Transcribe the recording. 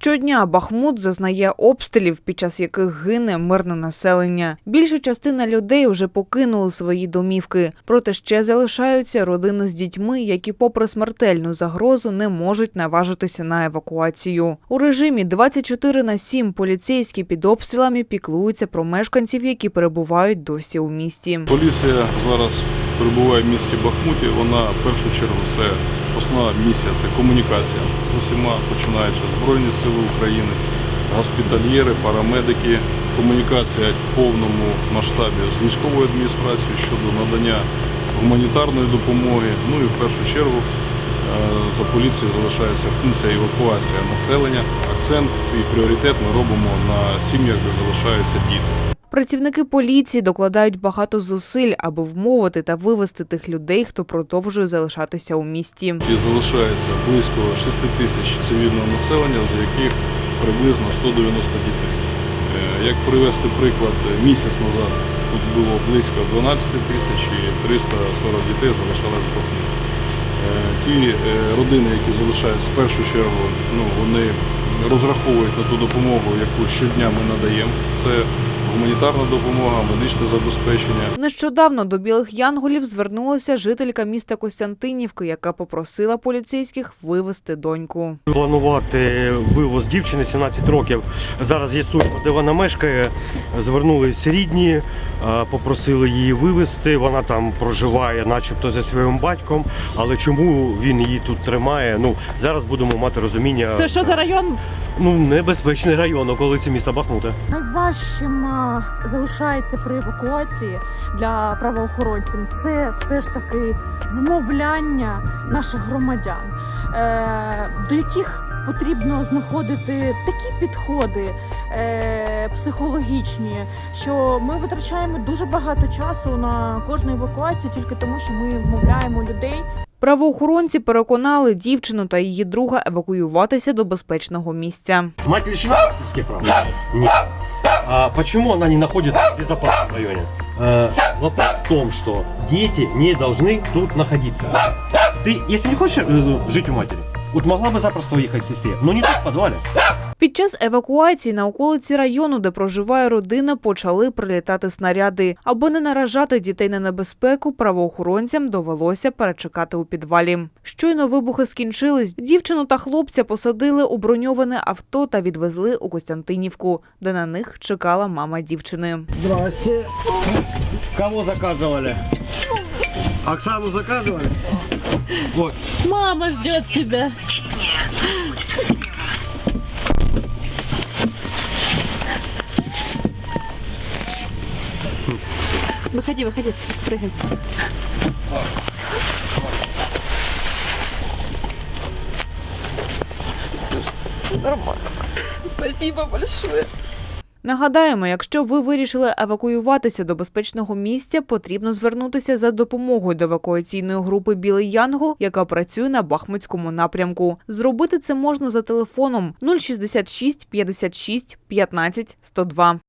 Щодня Бахмут зазнає обстрілів, під час яких гине мирне населення. Більша частина людей вже покинули свої домівки, проте ще залишаються родини з дітьми, які, попри смертельну загрозу, не можуть наважитися на евакуацію. У режимі 24 на 7 поліцейські під обстрілами піклуються про мешканців, які перебувають досі у місті. Поліція зараз перебуває в місті Бахмуті. Вона в першу чергу це основна місія це комунікація з усіма, починаючи Збройні Сили України, госпітальєри, парамедики, комунікація в повному масштабі з військовою адміністрацією щодо надання гуманітарної допомоги. Ну і в першу чергу е, за поліцією залишається функція евакуація населення. Акцент і пріоритет ми робимо на сім'ях, де залишаються діти. Працівники поліції докладають багато зусиль, аби вмовити та вивести тих людей, хто продовжує залишатися у місті. Залишається близько 6 тисяч цивільного населення, з яких приблизно 190 дітей. Е, Як привести приклад, місяць назад тут було близько 12 тисяч і 340 дітей залишалось в Бахмуті. Е, Ті е, родини, які залишаються в першу чергу, ну, вони розраховують на ту допомогу, яку щодня ми надаємо. Це гуманітарна допомога, медичне забезпечення. Нещодавно до білих янголів звернулася жителька міста Костянтинівки, яка попросила поліцейських вивезти доньку. Планувати вивоз дівчини 17 років. Зараз є з'ясуємо, де вона мешкає. Звернулись рідні, е, попросили її вивезти. Вона там проживає, начебто, зі своїм батьком. Але чому він її тут тримає? Ну зараз будемо мати розуміння. Це що за район? Ну небезпечний район, околиці міста Бахмута. Найважчим залишається при евакуації для правоохоронців. Це все ж таки вмовляння наших громадян, е, до яких потрібно знаходити такі підходи е, психологічні, що ми витрачаємо дуже багато часу на кожну евакуацію тільки тому, що ми вмовляємо людей Правоохоронці переконали дівчину та її друга евакуюватися до безпечного місця. Мать лишена родительских прав? Нет. А почему она не находится в безопасном районе? Э, вопрос в том, что дети не должны тут находиться. Ты, если не хочешь э, жить у матери, вот могла бы запросто уехать сестре, но не тут, в подвале. Під час евакуації на околиці району, де проживає родина, почали прилітати снаряди. Аби не наражати дітей на небезпеку, правоохоронцям довелося перечекати у підвалі. Щойно вибухи скінчились, дівчину та хлопця посадили у броньоване авто та відвезли у Костянтинівку, де на них чекала мама дівчини. Здрасте. Кого заказывали? Оксану заказывали? Вот. Мама ждет тебя. Выходи, выходи, прыгай. Спасибо большое. Нагадаємо, якщо ви вирішили евакуюватися до безпечного місця, потрібно звернутися за допомогою до евакуаційної групи Білий Янгол, яка працює на Бахмутському напрямку. Зробити це можна за телефоном 066 56 15 102.